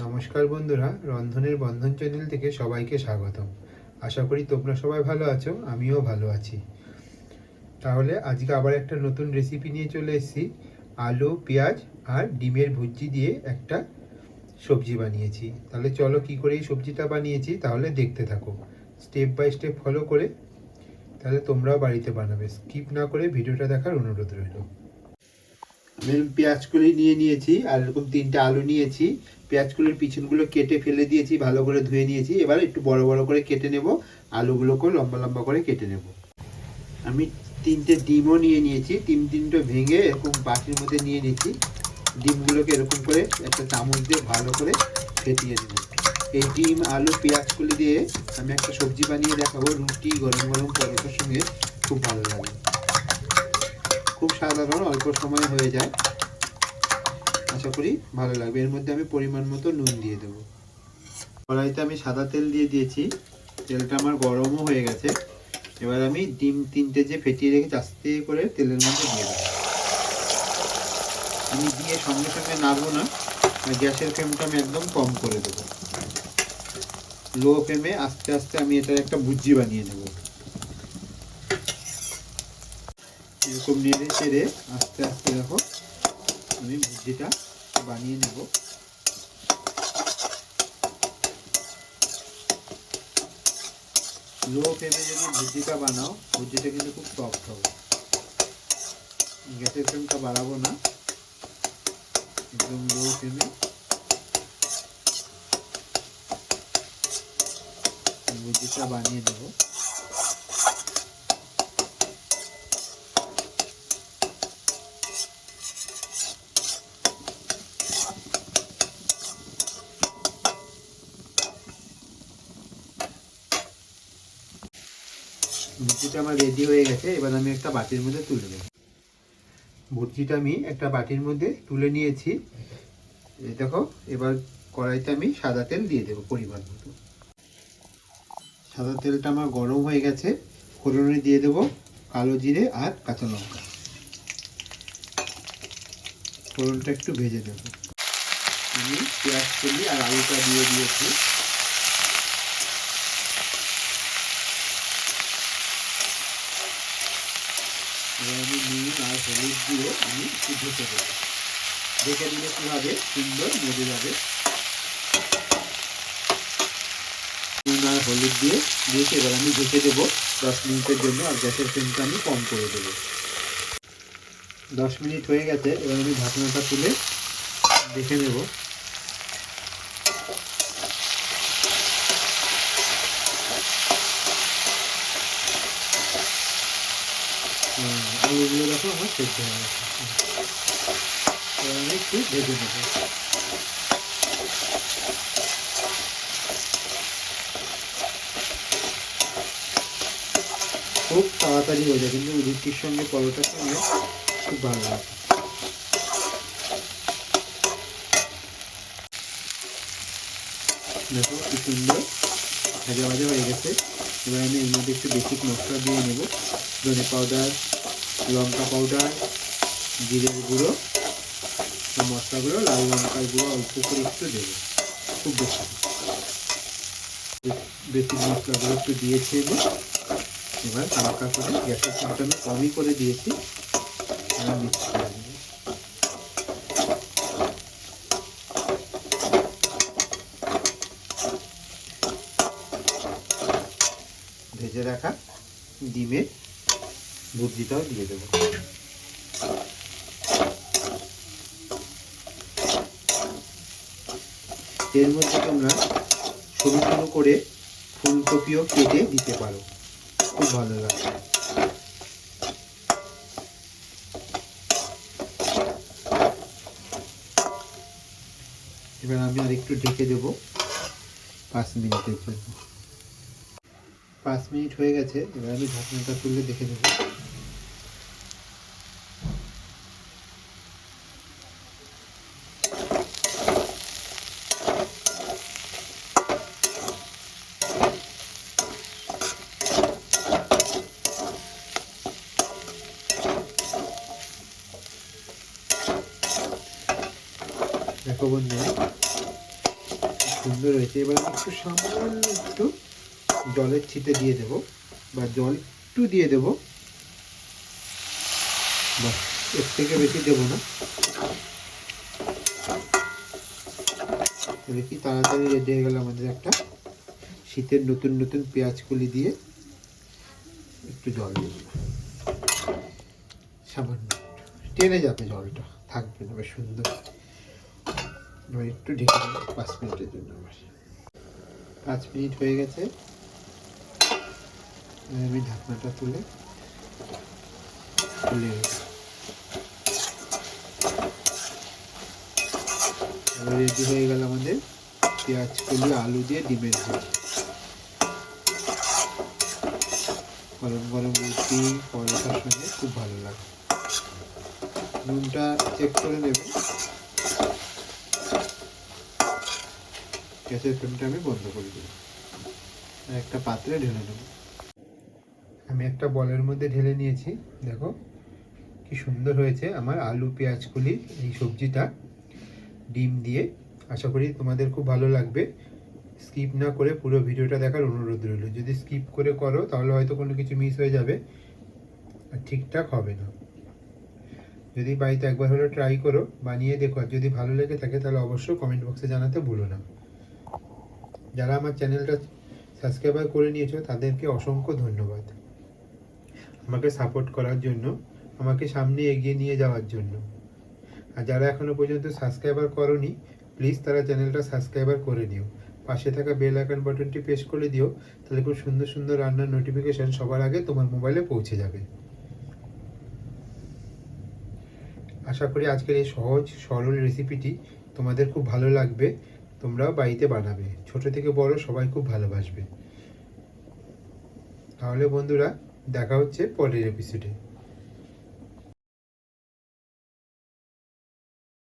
নমস্কার বন্ধুরা, রন্ধনের বন্ধন চ্যানেল থেকে সবাইকে স্বাগতম। আশা করি তোমরা সবাই ভালো আছো, আমিও ভালো আছি। তাহলে আজকে আবার একটা নতুন রেসিপি নিয়ে চলে এসেছি। আলু, পেঁয়াজ আর ডিমের ভুজি দিয়ে একটা সবজি বানিয়েছি। তাহলে চলো কি করে এই সবজিটা বানিয়েছি, তাহলে দেখতে থাকো। স্টেপ বাই স্টেপ ফলো করে, তাহলে তোমরাও বাড়িতে বানাবে। স্কিপ না করে ভিডিওটা দেখার অনুরোধ রইল। আমি পেঁয়াজগুলি নিয়ে নিয়েছি, আর এরকম তিনটে আলু নিয়েছি। পেঁয়াজ পেঁয়াজগুলোর পিছনগুলো কেটে ফেলে দিয়েছি, ভালো করে ধুয়ে নিয়েছি। এবার একটু বড় বড় করে কেটে নেব, আলুগুলোকেও লম্বা লম্বা করে কেটে নেব। আমি তিনটে ডিমও নিয়ে নিয়েছি তিন তিনটে ভেঙে এরকম বাটির মধ্যে নিয়ে নিয়েছি। ডিমগুলোকে এরকম করে একটা চামচ দিয়ে ভালো করে ফেটিয়ে নেব। এই ডিম, আলু, পেঁয়াজ পেঁয়াজগুলি দিয়ে আমি একটা সবজি বানিয়ে দেখাবো, রুটি, গরম গরম পরোটার সঙ্গে খুব ভালো লাগে। খুব সাধারণ, অল্প সময় হয়ে যায়। আশা করি ভালো লাগবে। এর মধ্যে আমি পরিমাণ মতো নুন দিয়ে দেবো। কড়াইতে আমি সাদা তেল দিয়ে দিয়েছি। তেলটা আমার গরমও হয়ে গেছে। এবার আমি ডিম তিনটে যে ফেটিয়ে রেখেছি, আস্তে করে তেলের মধ্যে দিয়ে দেবো। আমি দিয়ে সঙ্গে সঙ্গে নাড়বো না গ্যাসের ফ্লেমটা আমি একদম কম করে দেবো। লো ফ্লেমে আস্তে আস্তে আমি এটার একটা ভুজি বানিয়ে নেব। এরকম নেড়ে চেড়ে আস্তে আস্তে দেখো আমি ভুজিটা বানিয়ে নেব। লো ফ্লেমে যদি ভুজিটা বানাও ভুজিটা কিন্তু খুব সফট হবে। গ্যাসের ফ্লেমটা বাড়াবো না। একদম লো ফ্লেমে ভুজিটা বানিয়ে নেব ভুজিটা আমার রেডি হয়ে গেছে, এবার আমি একটা বাটির মধ্যে তুলে নেব। ভুজিটা আমি একটা বাটির মধ্যে তুলে নিয়েছি। দেখো, এবার কড়াইতে আমি সাদা তেল দিয়ে দেবো পরিমাণ মতো। সাদা তেলটা আমার গরম হয়ে গেছে, ফোড়নে দিয়ে দেবো কালো জিরে আর কাঁচা লঙ্কা। ফোড়নটা একটু ভেজে দেবো আমি পেঁয়াজ কলি আর আলুটা দিয়ে দিয়েছি। এবার আমি নুন আর হলুদ দিয়ে আমি একটু ঢেকে দেবো ঢেকে কী হবে? সুন্দর মজে যাবে। নুন আর হলুদ দিয়ে দিয়েছি এবার আমি ঢেকে দেবো। দশ মিনিটের জন্য আর গ্যাসের ফ্লেমটা আমি কম করে দেবো। দশ মিনিট হয়ে গেছে, এবার আমি ঢাকনাটা তুলে দেখে নেব। আলুগুলো দেখো আমার সেদ্ধ হয়ে গেছে আমি একটু ভেজে নেব খুব তাড়াতাড়ি হয়ে যায় কিন্তু রুটির সঙ্গে পরোটার সঙ্গে খুব ভালো লাগে দেখো, কি সুন্দর। ভাজা ভাজা হয়ে গেছে। এবার আমি এর মধ্যে একটু বেসিক মশলা দিয়ে নেব। ধনে পাউডার লঙ্কা পাউডার জিরের গুঁড়ো সব মশলাগুলো লাল লঙ্কার গুঁড়ো অল্প করে একটু দেবো। খুব বেশি বেসিক মশলাগুলো একটু দিয়েছি এবার এবার হালকা করে গ্যাসের ফ্লেমটা আমি কমই করে দিয়েছি। ভেজে রাখা ডিমের ভুজিটাও দিয়ে দেবো। এর মধ্যে তোমরা সরু সরু করে ফুলকপিও কেটে দিতে পারো। খুব ভালো লাগে এবার আমি আর একটু ঢেকে দেবো পাঁচ মিনিটের জন্য। পাঁচ মিনিট হয়ে গেছে, এবার আমি ঢাকনাটা তুলে দেখে দেবো দেখো বন্ধুরা সুন্দর হয়েছে। এবার একটু সামান্য একটু জলের ছিটে দিয়ে দেব, বা জল একটু দিয়ে দেব। বা এর থেকে বেশি দেবো না। তাহলে কি তাড়াতাড়ি রেডি হয়ে গেল আমাদের একটা শীতের নতুন নতুন পেঁয়াজ কলি দিয়ে একটু জল দিয়ে দিলাম সামান্য। টেনে যাবে জলটা, থাকবে না, বেশ সুন্দর। একটু ঢেকে দেবো পাঁচ মিনিটের জন্য আবার পাঁচ মিনিট হয়ে গেছে। আমি ঢাকনাটা তুলে এবার রেডি হয়ে গেল আমাদের পেঁয়াজ কলি আলু দিয়ে ডিমের গরম গরম রুটি, পরোটার সঙ্গে খুব ভালো লাগে। নুনটা চেক করে নেবেন। গ্যাসের ফ্লেমটা আমি বন্ধ করে দেব। একটা পাত্রে ঢেলে নেব। আমি একটা বলের মধ্যে ঢেলে নিয়েছি। দেখো, কি সুন্দর হয়েছে আমার আলু পেঁয়াজ কলি এই সবজিটা। ডিম দিয়ে আশা করি তোমাদের খুব ভালো লাগবে। স্কিপ না করে পুরো ভিডিওটা দেখার অনুরোধ রইল। যদি স্কিপ করে করো, তাহলে হয়তো কোনো কিছু মিস হয়ে যাবে। আর ঠিকঠাক হবে না। যদি বাড়িতে একবার হলে ট্রাই করো, বানিয়ে দেখো। আর যদি ভালো লেগে থাকে, তাহলে অবশ্যই কমেন্ট বক্সে জানাতে ভুলো না। যারা আমার চ্যানেলটা সাবস্ক্রাইবার করে নিয়েছো, তাদেরকে অসংখ্য ধন্যবাদ। আমাকে সাপোর্ট করার জন্য, আমাকে সামনে এগিয়ে নিয়ে যাওয়ার জন্য। আর যারা এখনও পর্যন্ত সাবস্ক্রাইবার করনি প্লিজ তারা চ্যানেলটা সাবস্ক্রাইবার করে নিও। পাশে থাকা বেল আইকন বাটনটি প্রেস করে দিও, তাহলে খুব সুন্দর সুন্দর রান্নার নোটিফিকেশন সবার আগে তোমার মোবাইলে পৌঁছে যাবে। আশা করি আজকের এই সহজ, সরল রেসিপিটি তোমাদের খুব ভালো লাগবে। তোমরাও বাড়িতে বানাবে। ছোট থেকে বড় সবাই খুব ভালোবাসবে। তাহলে বন্ধুরা, দেখা হচ্ছে পরের এপিসোডে